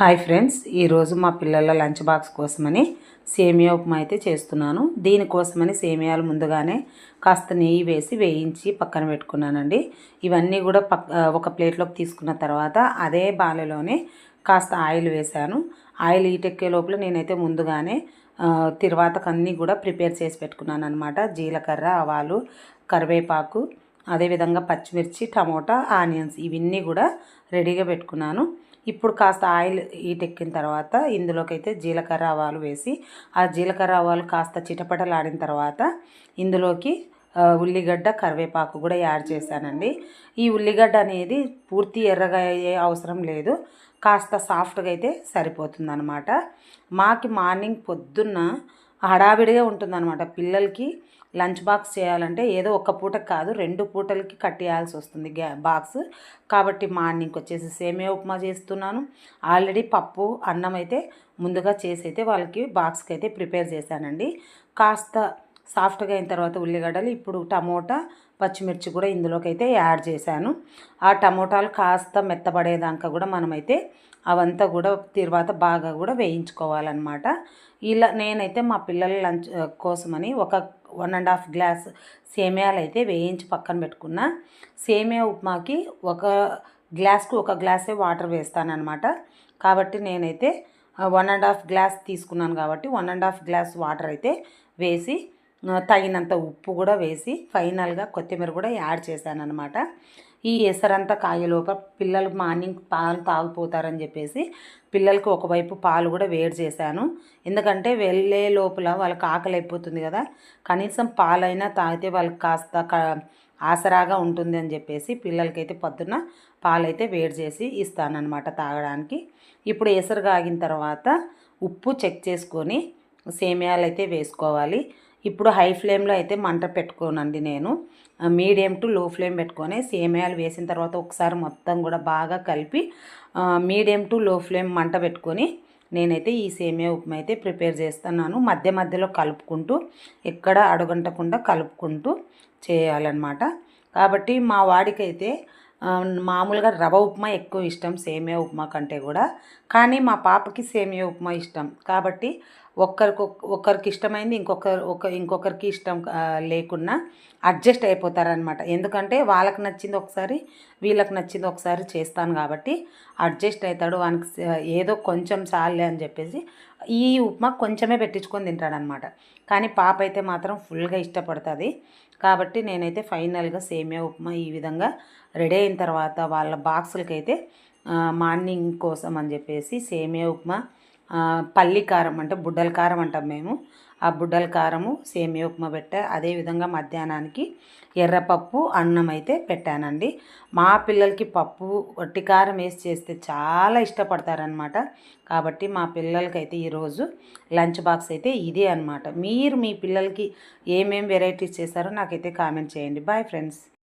Hi friends ఈరోజు మా పిల్లల లంచ్ బాక్స్ కోసమని సేమియా ఉప్మా అయితే చేస్తున్నాను. దీనికోసమని సేమియాలు ముందుగానే కాస్త నెయ్యి వేసి వేయించి పక్కన పెట్టుకున్నానండి. ఇవన్నీ కూడా పక్ ఒక ప్లేట్లోకి తీసుకున్న తర్వాత అదే బాలలోనే కాస్త ఆయిల్ వేశాను. ఆయిల్ ఈటెక్కే లోపల నేనైతే ముందుగానే తిరువాతకు అన్నీ కూడా ప్రిపేర్ చేసి పెట్టుకున్నాను అనమాట జీలకర్ర ఆవాలు కరివేపాకు అదేవిధంగా పచ్చిమిర్చి టమోటా ఆనియన్స్ ఇవన్నీ కూడా రెడీగా పెట్టుకున్నాను. ఇప్పుడు కాస్త ఆయిల్ ఈటెక్కిన తర్వాత ఇందులోకైతే జీలకర్ర ఆవాలు వేసి ఆ జీలకర్ర ఆవాలు కాస్త చిటపటలాడిన తర్వాత ఇందులోకి ఉల్లిగడ్డ కరివేపాకు కూడా యాడ్ చేశానండి. ఈ ఉల్లిగడ్డ అనేది పూర్తి ఎర్రగా అయ్యే అవసరం లేదు. కాస్త సాఫ్ట్గా అయితే సరిపోతుందన్నమాట. మాకి మార్నింగ్ పొద్దున్న హడావిడిగా ఉంటుందన్నమాట. పిల్లలకి లంచ్ బాక్స్ చేయాలంటే ఏదో ఒక పూటకి కాదు రెండు పూటలకి కట్టేయాల్సి వస్తుంది గ్యా బాక్స్. కాబట్టి మార్నింగ్ వచ్చేసి సేమియా ఉప్మా చేస్తున్నాను. ఆల్రెడీ పప్పు అన్నం అయితే ముందుగా చేసి అయితే వాళ్ళకి బాక్స్కి అయితే ప్రిపేర్ చేశానండి. కాస్త సాఫ్ట్గా అయిన తర్వాత ఉల్లిగడ్డలు ఇప్పుడు టమోటా పచ్చిమిర్చి కూడా ఇందులోకి అయితే యాడ్ చేశాను. ఆ టమోటాలు కాస్త మెత్తబడేదాకా కూడా మనమైతే అవంతా కూడా తర్వాత బాగా కూడా వేయించుకోవాలన్నమాట. ఇలా నేనైతే మా పిల్లల లంచ్ కోసమని ఒక వన్ అండ్ హాఫ్ గ్లాస్ సేమియాలు అయితే వేయించి పక్కన పెట్టుకున్న. సేమియా ఉప్మాకి ఒక గ్లాస్కు ఒక గ్లాసే వాటర్ వేస్తానన్నమాట. కాబట్టి నేనైతే వన్ అండ్ హాఫ్ గ్లాస్ తీసుకున్నాను కాబట్టి one and half glass water అయితే వేసి తగినంత ఉప్పు కూడా వేసి ఫైనల్గా కొత్తిమీర కూడా యాడ్ చేశాను అనమాట ఈ ఎసరంతా కాయలోప పిల్లలు మార్నింగ్ పాలు తాగిపోతారని చెప్పేసి పిల్లలకి ఒకవైపు పాలు కూడా వేడి చేశాను. ఎందుకంటే వెళ్ళే లోపల వాళ్ళకి ఆకలి అయిపోతుంది కదా. కనీసం పాలైనా తాగితే వాళ్ళకి కాస్త ఆసరాగా ఉంటుంది అని చెప్పేసి పిల్లలకైతే పొద్దున్న పాలైతే వేడి చేసి ఇస్తానన్నమాట తాగడానికి. ఇప్పుడు ఎసరు కాగిన తర్వాత ఉప్పు చెక్ చేసుకొని సేమియాలు అయితే వేసుకోవాలి. ఇప్పుడు హై ఫ్లేమ్లో అయితే మంట పెట్టుకోనండి నేను. మీడియం టు లో ఫ్లేమ్ పెట్టుకొని సేమియాలు వేసిన తర్వాత ఒకసారి మొత్తం కూడా బాగా కలిపి మీడియం టు లో ఫ్లేమ్ మంట పెట్టుకొని నేనైతే ఈ సేమియా ఉప్మా అయితే ప్రిపేర్ చేస్తున్నాను. మధ్య మధ్యలో కలుపుకుంటూ ఎక్కడ అడుగంటకుండా కలుపుకుంటూ చేయాలన్నమాట. కాబట్టి మా వాడికైతే మామూలుగా రవ ఉప్మా ఎక్కువ ఇష్టం సేమియా ఉప్మా కంటే కూడా. కానీ మా పాపకి సేమియా ఉప్మా ఇష్టం. కాబట్టి ఒక్కరికి ఒక్కరికి ఇష్టమైంది ఇంకొకరు ఒక ఇంకొకరికి ఇష్టం లేకున్నా అడ్జస్ట్ అయిపోతారనమాట ఎందుకంటే వాళ్ళకి నచ్చింది ఒకసారి వీళ్ళకి నచ్చింది ఒకసారి చేస్తాను కాబట్టి అడ్జస్ట్ అవుతాడు వానికి ఏదో కొంచెం చాలే అని చెప్పేసి ఈ ఉప్మా కొంచెమే పెట్టించుకొని తింటాడనమాట కానీ పాప అయితే మాత్రం ఫుల్గా ఇష్టపడుతుంది. కాబట్టి నేనైతే ఫైనల్గా సేమియా ఉప్మా ఈ విధంగా రెడీ అయిన తర్వాత వాళ్ళ బాక్సులకైతే మార్నింగ్ కోసం అని చెప్పేసి సేమియా ఉప్మా పల్లి కారం అంటే బుడ్డల కారం అంటాం మేము. ఆ బుడ్డల కారము సేమియా ఉప్మా పెట్టా. అదేవిధంగా మధ్యాహ్నానికి ఎర్రపప్పు అన్నం అయితే పెట్టానండి. మా పిల్లలకి పప్పు వట్టి కారం వేసి చేస్తే చాలా ఇష్టపడతారనమాట కాబట్టి మా పిల్లలకైతే ఈరోజు లంచ్ బాక్స్ అయితే ఇదే అనమాట మీరు మీ పిల్లలకి ఏమేమి వెరైటీస్ చేశారో నాకైతే కామెంట్ చేయండి. Bye friends.